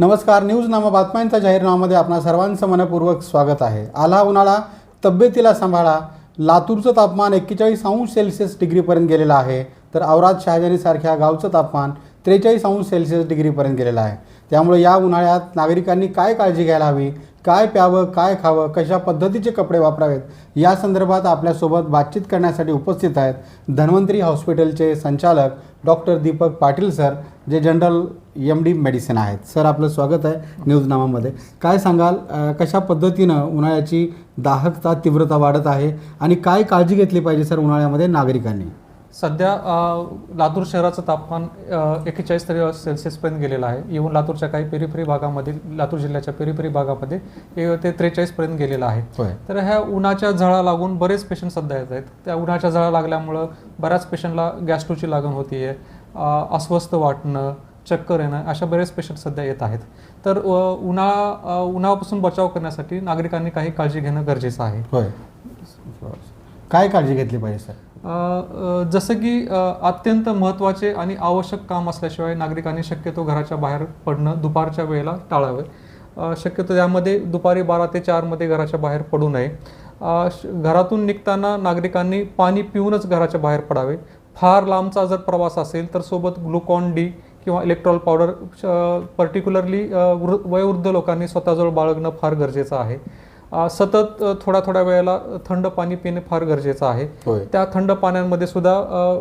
नमस्कार न्यूज नामा बातम्यांच्या जाहीरनाम्यामध्ये आपणा सर्वांचं मनपूर्वक स्वागत आहे. आला उन्हाळा तब्येतीला सांभाळा. लातूरचं तापमान एक्केचाळीस अंश सेल्सिअस डिग्रीपर्यंत गेलेलं आहे. तर औराद शहाजानीसारख्या गावचं तापमान त्रेचाळीस अंश सेल्सिअस डिग्रीपर्यंत गेलेलं आहे. त्यामुळे या उन्हाळ्यात नागरिकांनी काय काळजी घ्यायला हवी? काय प्यावं काय खावं कशा पद्धतीचे कपडे वापरावेत या संदर्भात आपल्यासोबत बातचीत करण्यासाठी उपस्थित आहेत धन्वंतरी हॉस्पिटलचे संचालक डॉक्टर दीपक पाटील सर जे जनरल एम डी मेडिसिन आहेत. सर आपलं स्वागत आहे न्यूजनामामध्ये काय सांगाल अ, कशा पद्धतीनं उन्हाळ्याची दाहकता तीव्रता वाढत आहे आणि काय काळजी घेतली पाहिजे सर उन्हाळ्यामध्ये नागरिकांनी? सध्या लातूर शहराचं तापमान एक्केचाळीस तरी सेल्सिअसपर्यंत गेलेलं आहे. इव्हन लातूरच्या काही पेरीफेरी भागामध्ये लातूर जिल्ह्याच्या पेरीफेरी भागामध्ये ते त्रेचाळीसपर्यंत गेलेलं आहे. तर ह्या उन्हाच्या झळा लागून बरेच पेशंट सध्या येत आहेत. त्या उन्हाच्या झळा लागल्यामुळं बऱ्याच पेशंटला गॅस्ट्रोची लागण होती आहे अस्वस्थ वाटणं चक्कर येणं अशा बरेच पेशंट सध्या येत आहेत. तर उन्हाळा उन्हापासून बचाव करण्यासाठी नागरिकांनी काही काळजी घेणं गरजेचं आहे. काय काळजी घेतली पाहिजे सर? जसं की अत्यंत महत्त्वाचे आणि आवश्यक काम असल्याशिवाय नागरिकांनी शक्यतो घराच्या बाहेर पडणं दुपारच्या वेळेला टाळावे. शक्यतो यामध्ये दुपारी बारा ते चारमध्ये घराच्या बाहेर पडू नये. श- घरातून निघताना नागरिकांनी पाणी पिऊनच घराच्या बाहेर पडावे. फार लांबचा जर प्रवास असेल तर सोबत ग्लुकॉन डी किंवा इलेक्ट्रॉल पावडर पर्टिक्युलरली वयोवृद्ध लोकांनी स्वतःजवळ बाळगणं फार गरजेचं आहे. सतत अ, थोड्या थोड्या वेळेला थंड पाणी पिणे फार गरजेचं आहे. त्या थंड पाण्यामध्ये सुद्धा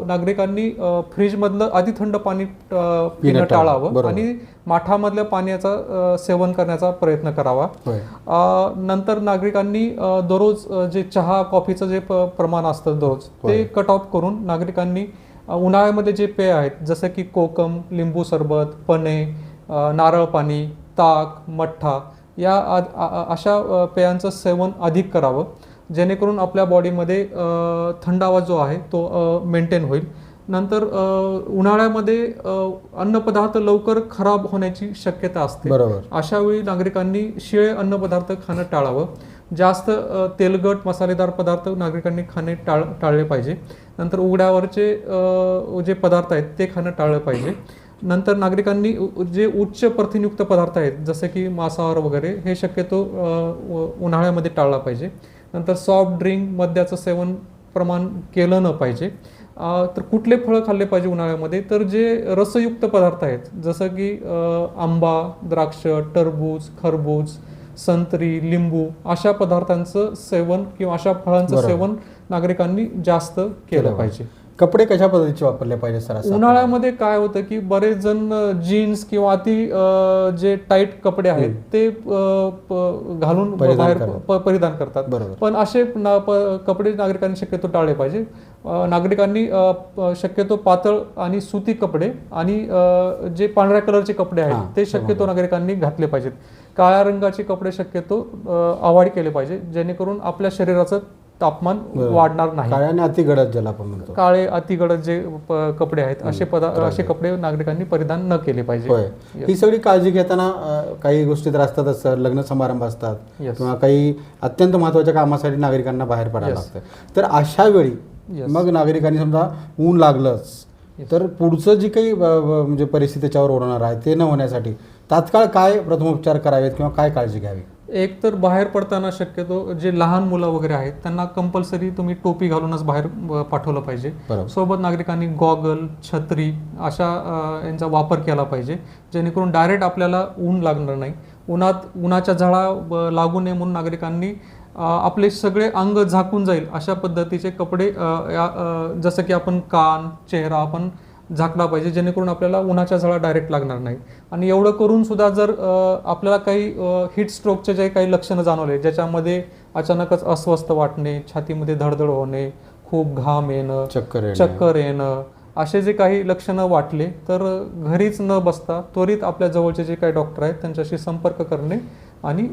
नागरिकांनी फ्रीजमधलं आधी थंड पाणी पिणं टाळावं. आणि माठामधल्या पाण्याचा सेवन करण्याचा प्रयत्न करावा. नंतर नागरिकांनी दररोज जे चहा कॉफीचं जे प्रमाण असतं दररोज ते. कट ऑफ करून नागरिकांनी उन्हाळ्यामध्ये जे पेय आहेत जसं की कोकम लिंबू सरबत पने नारळ पाणी ताक मठ्ठा या अशा पेयांचं सेवन अधिक करावं. जेणेकरून आपल्या बॉडीमध्ये थंडावा जो आहे तो मेंटेन होईल. नंतर उन्हाळ्यामध्ये अन्नपदार्थ लवकर खराब होण्याची शक्यता असते. अशा वेळी नागरिकांनी शिळे अन्नपदार्थ खाणं टाळावं. जास्त अ, तेलकट मसालेदार पदार्थ नागरिकांनी खाणे टाळ टाळले पाहिजे. नंतर उघड्यावरचे जे पदार्थ आहेत ते खाणं टाळलं पाहिजे. नंतर नागरिकांनी जे उच्च प्रथिनयुक्त पदार्थ आहेत जसे की मांसाहार वगैरे हे शक्यतो उन्हाळ्यामध्ये टाळला पाहिजे. नंतर सॉफ्ट ड्रिंक मद्याचं सेवन प्रमाण केलं न पाहिजे. तर कुठले फळं खाल्ले पाहिजे उन्हाळ्यामध्ये? तर जे रसयुक्त पदार्थ आहेत जसं की आंबा द्राक्ष टरबूज खरबूज संत्री लिंबू अशा पदार्थांचं सेवन किंवा अशा फळांचं. सेवन नागरिकांनी जास्त केलं पाहिजे. कपडे कशा पद्धतीचे वापरले पाहिजे सर उन्हाळ्यामध्ये काय होतं की बरेच जण जीन्स किंवा अति जे टाईट कपडे आहेत ते घालून परिधान बाहेर परिधान करतात. बरोबर. पण असे ना- कपडे नागरिकांनी शक्यतो टाळले पाहिजे. नागरिकांनी शक्यतो पातळ आणि सुती कपडे आणि जे पांढऱ्या कलरचे कपडे आहेत ते शक्यतो नागरिकांनी घातले पाहिजेत. काळ्या रंगाचे कपडे शक्यतो अवॉइड केले पाहिजे जेणेकरून आपल्या शरीराचं तापमान. वाढणार नाही. काळ्याने अति गडद ज्याला आपण म्हणतो. काळे अतिगडद जे कपडे आहेत असे पदार्थ असे कपडे नागरिकांनी परिधान न केले पाहिजे. ही सगळी काळजी घेताना काही गोष्टी तर असतातच सर. लग्न समारंभ असतात. किंवा काही अत्यंत महत्त्वाच्या कामासाठी नागरिकांना बाहेर पडायला. लागतं. तर अशा वेळी. मग नागरिकांनी समजा ऊन लागलंच तर पुढचं जी काही म्हणजे परिस्थिती त्याच्यावर ओढवणार आहे ते न होण्यासाठी तात्काळ काय प्रथमोपचार करावेत किंवा काय काळजी घ्यावी? एक तर बाहेर पडताना शक्यतो जे लहान मुलं वगैरे आहेत त्यांना कंपल्सरी तुम्ही टोपी घालूनच बाहेर पाठवलं पाहिजे. सोबत नागरिकांनी गॉगल छत्री अशा यांचा वापर केला पाहिजे जेणेकरून डायरेक्ट आपल्याला ऊन लागणार नाही. उन्हात उन्हाच्या झळा ब- लागू नये म्हणून नागरिकांनी आपले सगळे अंग झाकून जाईल अशा पद्धतीचे कपडे जसं की आपण कान चेहरा आपण झाकला पाहिजे जेणेकरून आपल्याला उन्हाच्या झळा डायरेक्ट लागणार नाही आणि एवढं करून सुद्धा जर आपल्याला काही हिट स्ट्रोकचे जे काही लक्षणं जाणवले ज्याच्यामध्ये अचानकच अस्वस्थ वाटणे छातीमध्ये धडधड होणे खूप घाम येणं चक्कर येणे. चक्कर येणं असे जे काही लक्षणं वाटले तर घरीच न बसता त्वरित आपल्या जवळचे जे काही डॉक्टर आहेत त्यांच्याशी संपर्क करणे आणि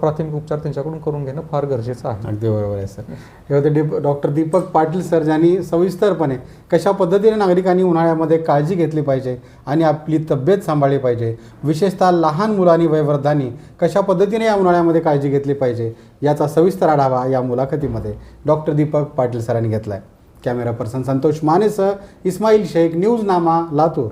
प्राथमिक उपचार त्यांच्याकडून करून घेणं फार गरजेचं आहे. अगदी बरोबर आहे सर. हे होते डीप डॉक्टर दीपक पाटील सर ज्यांनी सविस्तरपणे कशा पद्धतीने नागरिकांनी उन्हाळ्यामध्ये काळजी घेतली पाहिजे आणि आपली तब्येत सांभाळली पाहिजे विशेषतः लहान मुलांनी वयवृद्धांनी कशा पद्धतीने या उन्हाळ्यामध्ये काळजी घेतली पाहिजे याचा सविस्तर आढावा या मुलाखतीमध्ये डॉक्टर दीपक पाटील सरांनी घेतला आहे कॅमेरा पर्सन संतोष मानेसह इस्माईल शेख न्यूज नामा लातूर.